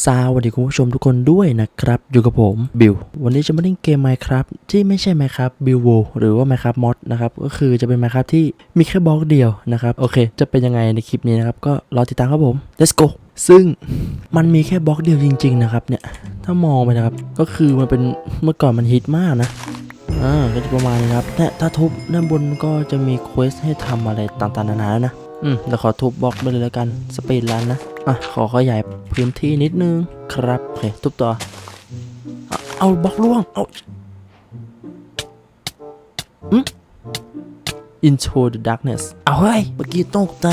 สวัสดีคุณผู้ชมทุกคนด้วยนะครับ อยู่กับผมบิววันนี้จะมาเล่นเกม Minecraft ที่ไม่ใช่ Minecraft b i l w o หรือว่า Minecraft Mod นะครับ ก็คือจะเป็น Minecraft ที่มีแค่บล็อกเดียวนะครับ โอเค จะเป็นยังไงในคลิปนี้นะครับ ก็รอติดตามครับผม let's go ซึ่งมันมีแค่บล็อกเดียวจริง ๆ นะครับเนี่ย ถ้ามองไปนะครับ ก็คือมันเป็นเมื่อก่อนมันฮิตมากนะอ่าก็จะประมาณนี้ครับเนี่ยถ้าทุบด้านบนก็จะมีเควสให้ทำอะไรต่างๆนานาแล้วนะ อืมเดี๋ยวขอทุบบล็อกไปเลยแล้วกันสปีดรันนะ อะ ขอขยายพื้นที่นิดนึงครับโอเคทุบต่อ เอาบล็อกล่วง เอาอืม into the darkness เอาเฮ้ย เมื่อกี้ตกใจ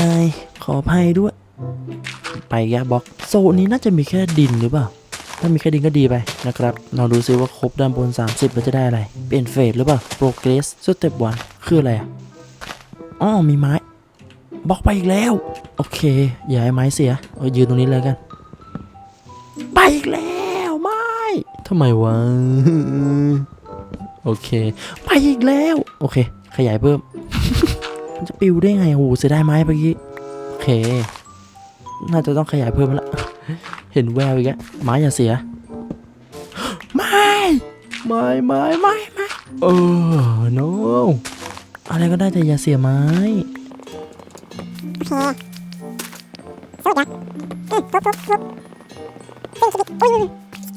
ขออภัยด้วย ไปแกบล็อก โซนนี้น่าจะมีแค่ดินหรือเปล่า ถ้ามีแค่ดินก็ดีไปนะครับ เราดูซิว่าครบด้านบน 30 แล้วจะได้อะไร เปลี่ยนเฟสหรือเปล่า progress step 1คืออะไรอะอ๋อมีไม้ บล็อกไปอีกแล้ว โอเค อย่าให้ไม้เสียเอายืนตรงนี้เลยกัน ไปอีกแล้วไม่ทำไมวะ โอเค ไปอีกแล้ว โอเค ขยายเพิ่ม มันจะปิวได้ไงโอ้โหเสียดายไม้เมื่อกี้ โอเค น่าจะต้องขยายเพิ่มแล้ว เห็นแววอีกแล้วไม้อย่าเสีย ไม่ ไม่ไม่ไม่ไม่เออ no อะไรก็ได้แต่อย่าเสียไม้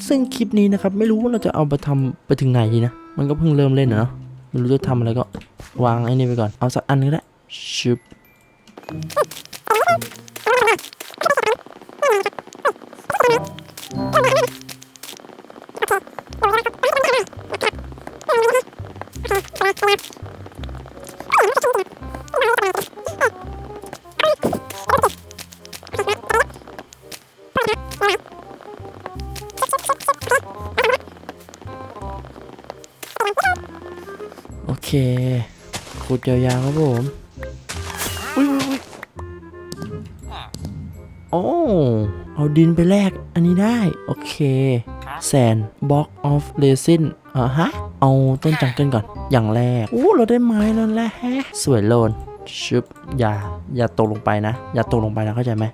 ซึ่งคลิปนี้นะครับ ไม่รู้ว่าเราจะเอาไปทำไปถึงไหนดีนะ มันก็เพิ่งเริ่มเล่นเนาะไม่รู้จะทำอะไรก็วางไอ้นี่ไปก่อน เอาสักอันนึงก็ได้ชุบ ขุดยาวๆครับผมอุ้ยอุ้ยอุ้ยโอ้เอาดินไปแลกอันนี้ได้ โอเคแซนบ็อกออฟเรซินอ่าฮะ เอาต้นจังเกิลก่อน อย่างแรกโอ้เราได้ไม้แล้วแหละแฮะสวยโลนชุบอย่า อย่าตกลงไปนะ อย่าตกลงไปนะเข้าใจไหม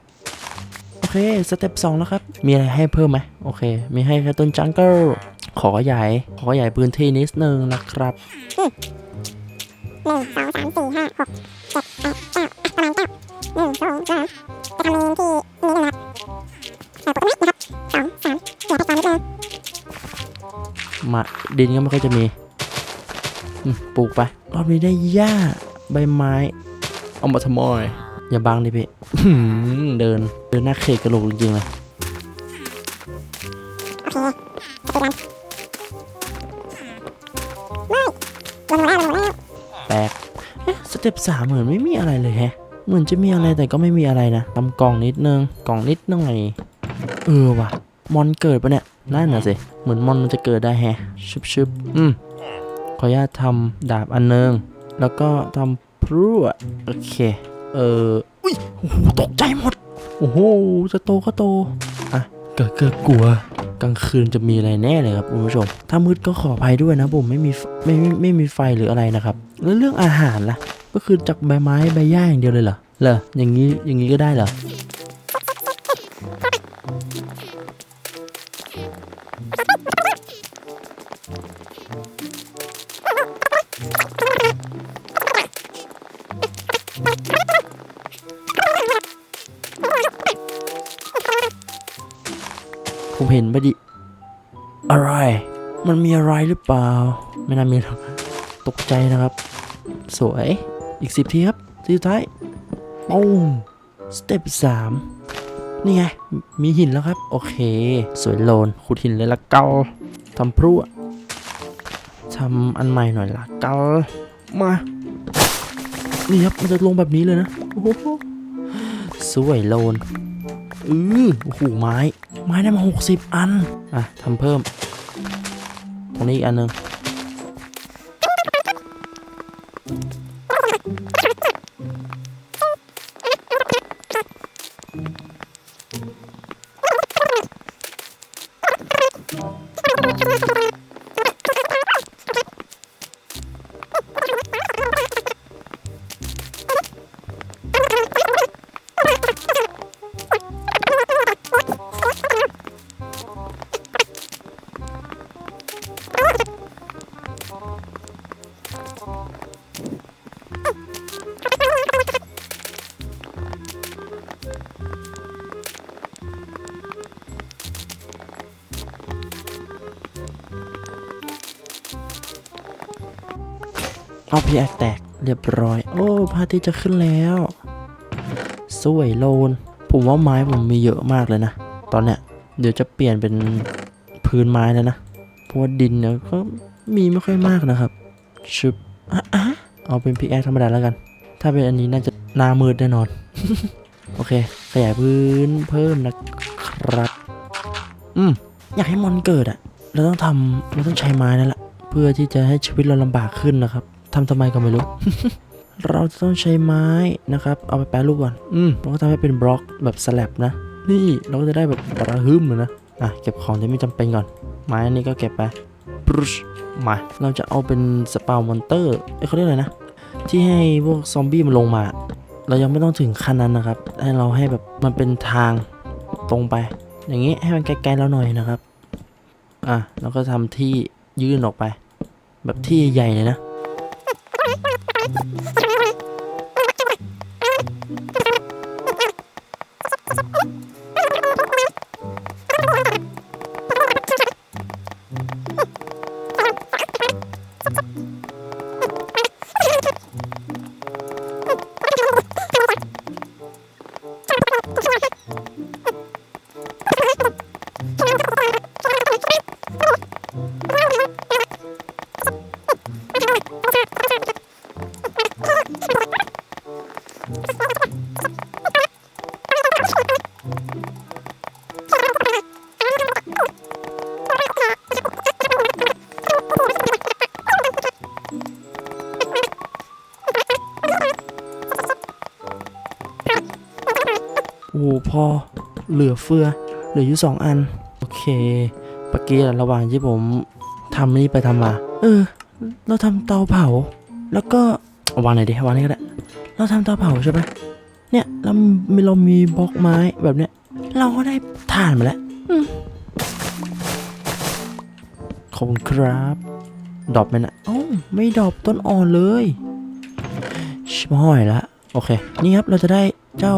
โอเค สเต็ปสองแล้วครับ มีอะไรให้เพิ่มไหมโอเค มีให้แค่ต้นจังเกิล ขอขยายขอขยายพื้นที่นิดนึงนะครับหนึ่งสองสามสี่ห้าหกเจ็ดแปดเก้าอะประมาณเก้าหนึ่งสองสามจะทำเองที่นี้นะครับเปิดปกตินะครับสองสามเหลือไปตามนิดนึงมาดินก็ไม่ค่อยจะมีปลูกไปรอบนี้ได้หญ้าใบไม้ เอามาทำไมอย่าบังดิพี่เดินเดินหน้าเขกกระโหลกจริงๆเลยโอเค เต็ปสามเหมือนไม่มีอะไรเลยแฮะ เหมือนจะมีอะไรแต่ก็ไม่มีอะไรนะทำกล่องนิดนึง กล่องนิดหน่อย เออว่ะ มอนเกิดปะเนี่ย นั่นน่ะสิ เหมือนมอนมันจะเกิดได้แฮะชุบชุบอืม ขออนุญาตทำดาบอันนึง แล้วก็ทำพรั่วโอเค เออ อุ้ยโอ้โหตกใจหมด โอ้โห จะโตก็โต อะ เกิดเกิดกลัวกลางคืนจะมีอะไรแน่เลยครับคุณผู้ชม ถ้ามืดก็ขออภัยด้วยนะผมไม่มีไฟไม่ไม่ไม่มีไฟหรืออะไรนะครับ แล้วเรื่องอาหารล่ะ ก็คือจากใบไม้ใบหญ้าอย่างเดียวเลยเหรอเหรออย่างนี้อย่างนี้ก็ได้เหรอผมเห็นไปดิอะไร มันมีอะไรหรือเปล่า ไม่น่ามีหรอกตกใจนะครับ สวย อีกสิบทีครับทีสุดท้ายปุ้มสเต็ปสามนี่ไง มีหินแล้วครับ โอเค สวยโลนขุดหินเลยละเกาทำพรั่วทำอันใหม่หน่อยละเกามา นี่ครับ มันจะลงแบบนี้เลยนะ โอ้โห สวยโลนอือโอ้โห ไม้ ไม้ได้มาหกสิบอัน อะทำเพิ่ม ตรงนี้อีกอันหนึ่ง เอาพีแอแตกเรียบร้อย โอ้พระอาทิตย์จะขึ้นแล้ว สวยโลน ผมว่าไม้ผมมีเยอะมากเลยนะ ตอนเนี้ยเดี๋ยวจะเปลี่ยนเป็นพื้นไม้แล้วนะ เพราะว่าดินเนี่ยก็มีไม่ค่อยมากนะครับชึบอะอะเอาเป็นพิกแอธรรมดาแล้วกัน ถ้าเป็นอันนี้น่าจะหน้ามืดแน่นอน โอเค ขยายพื้นเพิ่มนะครับ อืม อยากให้มอนเกิดอะเราต้องทำเราต้องใช้ไม้นั่นแหละเพื่อที่จะให้ชีวิตเราลำบากขึ้นนะครับ ทำทำไมก็ไม่รู้ เราจะต้องใช้ไม้นะครับ เอาไปแปรรูปก่อน อืมเราก็ทำให้เป็นบล็อกแบบสลับนะ นี่เราก็จะได้แบบระหึมเลยนะ อะ เก็บของที่ไม่จำเป็นก่อน ไม้อันนี้ก็เก็บไปปรุชมา เราจะเอาเป็นสปาวมอนเตอร์เอ้ยเขาเรียกอะไรนะ ที่ให้พวกซอมบี้มันลงมา เรายังไม่ต้องถึงขั้นนั้นนะครับ ให้เราให้แบบมันเป็นทางตรงไป อย่างนี้ให้มันไกลๆเราหน่อยนะครับ อะแล้วก็ทำที่ยื่นออกไป แบบที่ใหญ่เลยนะ Thank you. อ้โหพอเหลือเฟือ เหลืออยู่สองอัน โอเคเมื่อกี้ระหว่างที่ผมทำนี่ไปทำมา เออ เราทำเตาเผา แล้วก็วางไหนดีวางนี่ก็ได้ เราทำเตาเผาใช่ปะเนี่ยเรามีเรามีบล็อกไม้แบบเนี้ย เราก็ได้ถ่านมาแล้วอขอบคุณครับดรอปไหมนะอ้าไม่ดรอปต้นอ่อนเลยชิบหอยละ โอเค นี่ครับ เราจะได้ เจ้า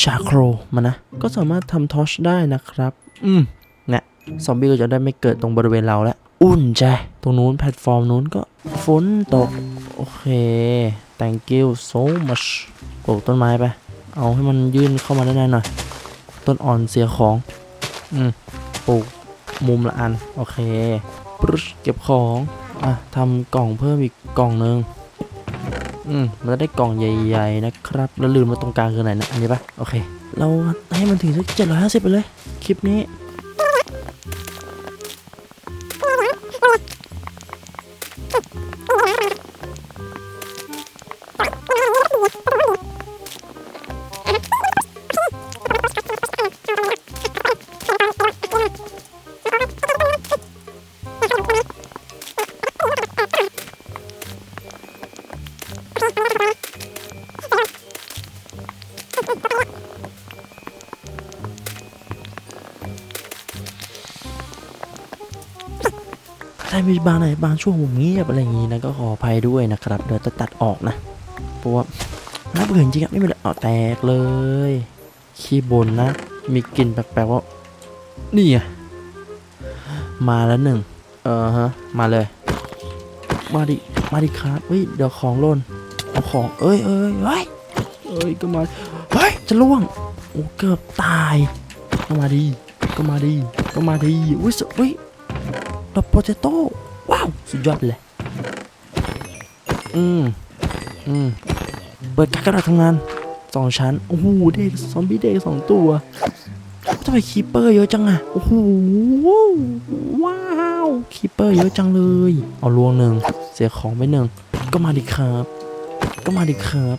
ชาโครมานะ ก็สามารถทำทอชได้นะครับ อืมเนี่ยซอมบี้ก็จะได้ไม่เกิดตรงบริเวณเราแล้ว อุ่นใจ ตรงนู้นแพลตฟอร์มนู้นก็ฝนตก โอเค thank you so much ปลูกต้นไม้ไป เอาให้มันยื่นเข้ามาได้หน่อย ต้นอ่อนเสียของ อืมปลูกมุมละอัน โอเคปรึ๊ชเก็บของ อะทำกล่องเพิ่มอีกกล่องหนึ่ง อืมมันจะได้กล่องใหญ่ๆนะครับ แล้วลืมว่าตรงกลางคือไหนนะ อันนี้ปะโอเค เราให้มันถึงสักเจ็ดร้อยห้าสิบไปเลย คลิปนี้ มีบางไหนบางช่วงผมเงียบอะไรอย่างงี้นะก็ขออภัยด้วยนะครับเดี๋ยวจะตัดออกนะเพราะว่าน่าเบื่อจริงๆไม่เป็นไรเอาแตกเลย ขี้บนนะ มีกลิ่นแปลกๆว่า นี่ไงมาแล้วหนึ่งเออฮะมาเลย มาดิมาดิครับเฮ้ยเดี๋ยวของล่นเอาของเอ้ยเอ้ยเฮ้ยเอ้ยก็มาเฮ้ยจะล่วงโอ้เกือบตายก็มาดีก็มาดีก็มาดีอุ้ยสุดเฮ้ย ดอกโปเตโต้ว้าวสุดยอดเลย อืมอืมเปิดกระดาทำงานสองชั้น โอ้โหเด็กซอมบี้เด็กสองตัวทำไมคีเปอร์เยอะจังอะโอ้โหว้าวคีเปอร์เยอะจังเลย เอาลวงหนึ่งเสียของไปหนึ่งก็มาดิครับ ก็มาดิครับ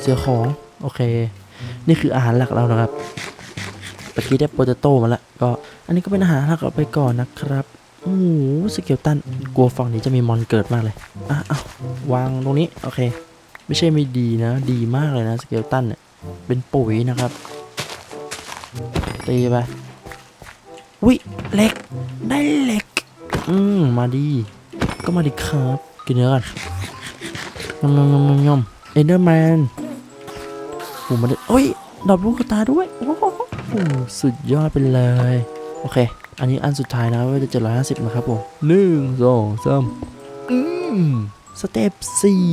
เสียของโอเค นี่คืออาหารหลักเรานะครับเมื่อกี้ได้โปเตโต้มาแล้วก็อันนี้ก็เป็นอาหารหลักเราไปก่อนนะครับ โอ้โหสเกลตันกลัวฝั่งนี้จะมีมอนเกิดมากเลยอะเอาวางตรงนี้ โอเค ไม่ใช่ไม่ดีนะ ดีมากเลยนะสเกลตันเนี่ยเป็นปุ๋ยนะครับ ตีไปวิเหล็ก ได้เหล็ก อืม มาดี ก็มาดีครับ กินเนื้อกันยำยำยำยำยำเอนเดอร์แมนโอ้มาได้เอ้ยดอกลูกตาด้วย โอ้โหสุดยอดไปเลย โอเค อันนี้อันสุดท้ายนะว่าจะเจ็ดร้อยห้าสิบนะครับผมหนึ่งสองสามอืมสเต็ปสี่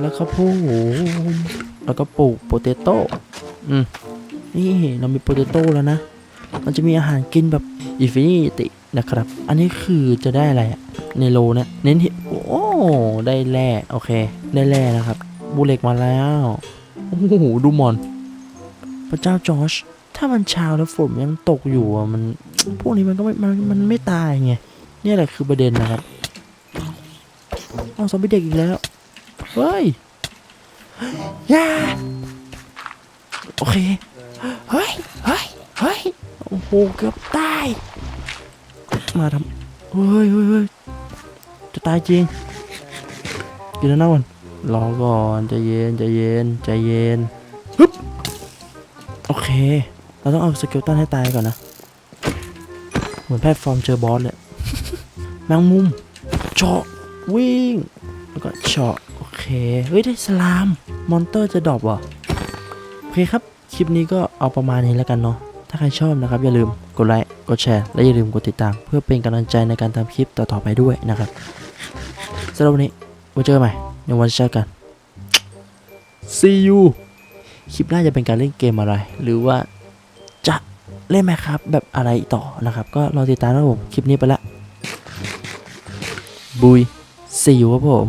แล้วก็พูมแล้วก็ปลูกโปเตโต้อืมนี่เรามีโปเตโต้แล้วนะ มันจะมีอาหารกินแบบอินฟินิตินะครับ อันนี้คือจะได้อะไรอะในโลเนี่ยเน้นที่โอ้ได้แร่โอเค ได้แร่นะครับ บูเล็กมาแล้ว โอ้โหดูมอน พระเจ้าจอร์จ ถ้ามันเช้าแล้วฝนยังตกอยู่อะมันพวกนี้มันก็ไม่มันมันไม่ตายไงนี่แหละคือประเด็นนะครับเอาซอมบี้เด็กอีกแล้วเฮ้ยย่าโอเคเฮ้ยเฮ้ยเฮ้ยโอ้โหเกือบตายมาทำเฮ้ยเฮ้ยเฮ้ยจะตายจริงกินแล้วนะวันรอก่อนใจเย็นใจเย็นใจเย็นฮึบโอเค เราต้องเอาสเกลตันให้ตายก่อนนะ เหมือนแพลตฟอร์มเจอบอสเลยแมงมุมเจาะวิ่ง แล้วก็เจาะโอเค เฮ้ย ได้สลาม มอนเตอร์จะดรอปว่ะโอเคครับ คลิปนี้ก็เอาประมาณนี้แล้วกันเนาะถ้าใครชอบนะครับ อย่าลืมกดไลค์กดแชร์และอย่าลืมกดติดตาม เพื่อเป็นกำลังใจในการทำคลิปต่อๆไปด้วยนะครับสำหรับวันนี้ไว้เจอกันใหม่ในวันที่เจอกัน see you คลิปหน้าจะเป็นการเล่นเกมอะไร หรือว่า เล่นไหมครับ แบบอะไรต่อนะครับ ก็รอติดตามนะผม คลิปนี้ไปละบุยสิวครับผม